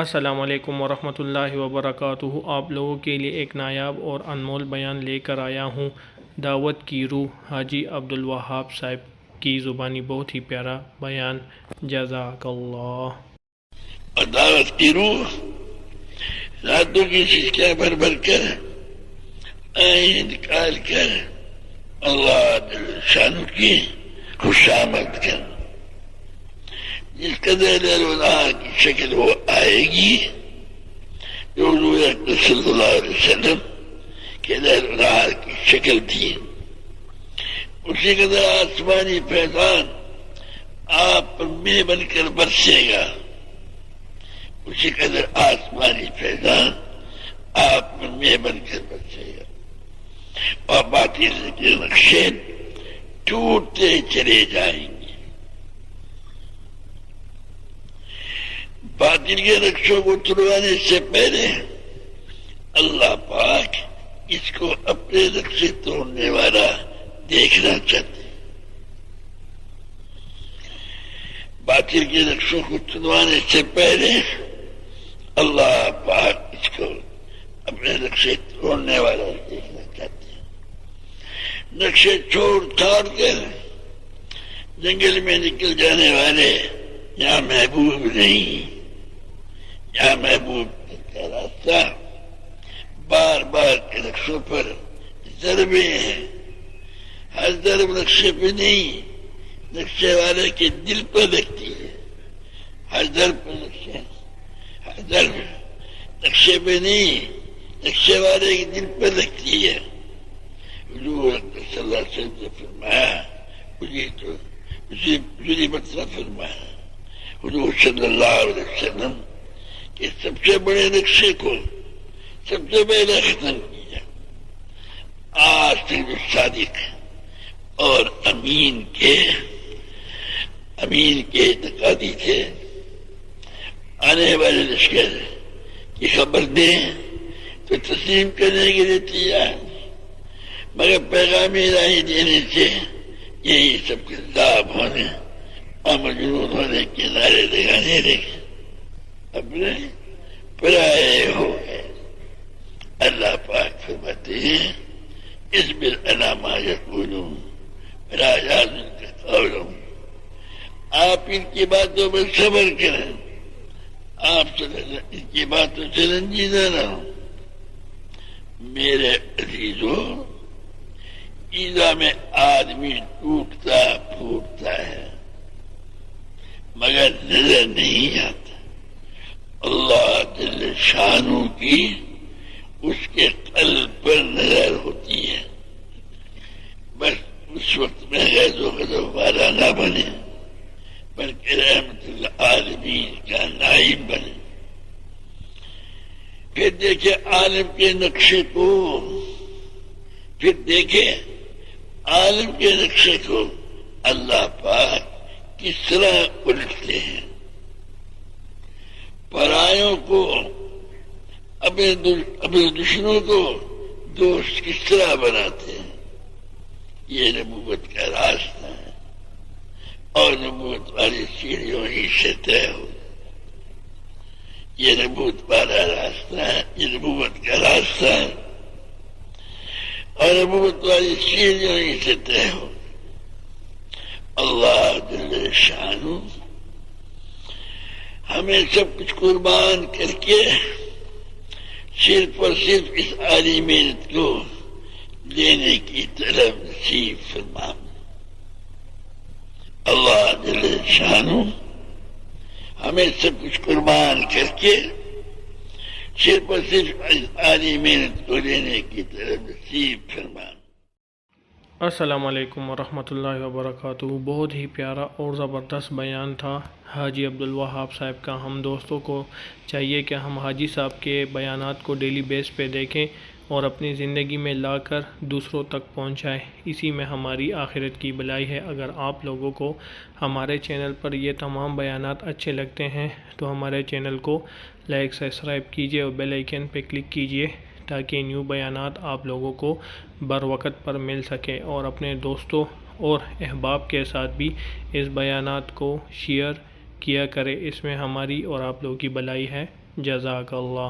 السلام علیکم ورحمۃ اللہ وبرکاتہ۔ آپ لوگوں کے لیے ایک نایاب اور انمول بیان لے کر آیا ہوں۔ دعوت کی روح، حاجی عبدالوہاب صاحب کی زبانی بہت ہی پیارا بیان۔ جزاک اللہ۔ دعوت کی روح، راتوں کی سسکیاں بھر بھر کر نکال کر، اللہ شانو کی خوش آمد کر۔ جس قدر اللہ کی شکل وہ آئے گی جو حضور اکبر صلی اللہ علیہ وسلم کے دیر اللہ کی شکل تھی اسی قدر آسمانی فیضان آپ پر میں بن کر برسے گا اسی قدر آسمانی فیضان آپ پر میں بن کر کے نقشوں کو تلوانے سے پہلے اللہ پاک اس کو اپنے نقشے توڑنے والا دیکھنا چاہتے باطل کے نقشوں کو تلوانے سے پہلے اللہ پاک اس کو اپنے نقشے توڑنے والا دیکھنا چاہتے نقشے چھوڑ چھاڑ کر جنگل میں نکل جانے والے یہاں محبوب نہیں۔ یا محبوب کا راستہ بار بار کے نقشوں پر ضربے ہیں ہر ضرب نقشے پہ نہیں نقشے والے کے دل پر لگتی ہے ہر ضرب پر نقشے ہر ضرب نقشے پہ نہیں نقشے والے کے دل پر لگتی ہے حضور صلی اللہ علیہ وسلم نے فرمایا مجھے تو کہ سب سے بڑے نقشے کو سب سے پہلے ختم کیا۔ آج تک جو صادق اور امین کے امین کے اعتقادی تھے۔ آنے والے لشکر کی خبر دیں تو تسلیم کرنے کے لیے تیار۔ مگر پیغامی الہی دینے سے یہی سب کے ہونے اور مجنون ہونے کے نعرے لگانے لگے اپنے پرائے ہو گئے اللہ پاک فرماتے ہیں اس بل علامہ یقولون راجا کا آپ ان کی باتوں پر صبر کریں۔ آپ ان کی باتوں سے رنجیدہ نہ ہو میرے عزیزوں، ایزا میں آدمی ٹوٹتا پھوٹتا ہے، مگر نظر نہیں آتا۔ اللہ جل شانوں کی اس کے قلب پر نظر ہوتی ہے۔ بس اس وقت میں غیر و قدم والا نہ بنے، بلکہ رحمت اللہ عالمین کا نائب بنے۔ پھر دیکھے عالم کے نقشے کو۔ پھر دیکھے عالم کے نقشے کو اللہ پاک کس طرح الٹتے ہیں۔ پرایوں کو اپنے اپنے دشمنوں کو دوست کس طرح بناتے ہیں یہ نبوت کا راستہ ہے اور نبوت والی سیڑھیوں ہی سے طے ہو یہ نبوت والا راستہ ہے یہ نبوت کا راستہ ہے اور نبوت والی سیڑھیوں ہی سے طے ہو اللہ دل شانو ہمیں سب کچھ قربان کر کے صرف اور صرف اس عالی محنت کو دینے کی طرف نصیب فرما اللہ دل شانو ہمیں سب کچھ قربان کر کے صرف اور صرف اس عالی محنت کو دینے کی طرف نصیب فرما السلام علیکم ورحمۃ اللہ وبرکاتہ۔ بہت ہی پیارا اور زبردست بیان تھا حاجی عبدالوہاب صاحب کا۔ ہم دوستوں کو چاہیے کہ ہم حاجی صاحب کے بیانات کو ڈیلی بیس پہ دیکھیں اور اپنی زندگی میں لا کر دوسروں تک پہنچائیں۔ اسی میں ہماری آخرت کی بلائی ہے۔ اگر آپ لوگوں کو ہمارے چینل پر یہ تمام بیانات اچھے لگتے ہیں تو ہمارے چینل کو لائک سبسکرائب کیجیے اور بیل آئیکن پہ کلک کیجیے تاکہ نیو بیانات آپ لوگوں کو بر وقت پر مل سکے اور اپنے دوستوں اور احباب کے ساتھ بھی اس بیانات کو شیئر کیا کرے اس میں ہماری اور آپ لوگوں کی بلائی ہے۔ جزاک اللہ۔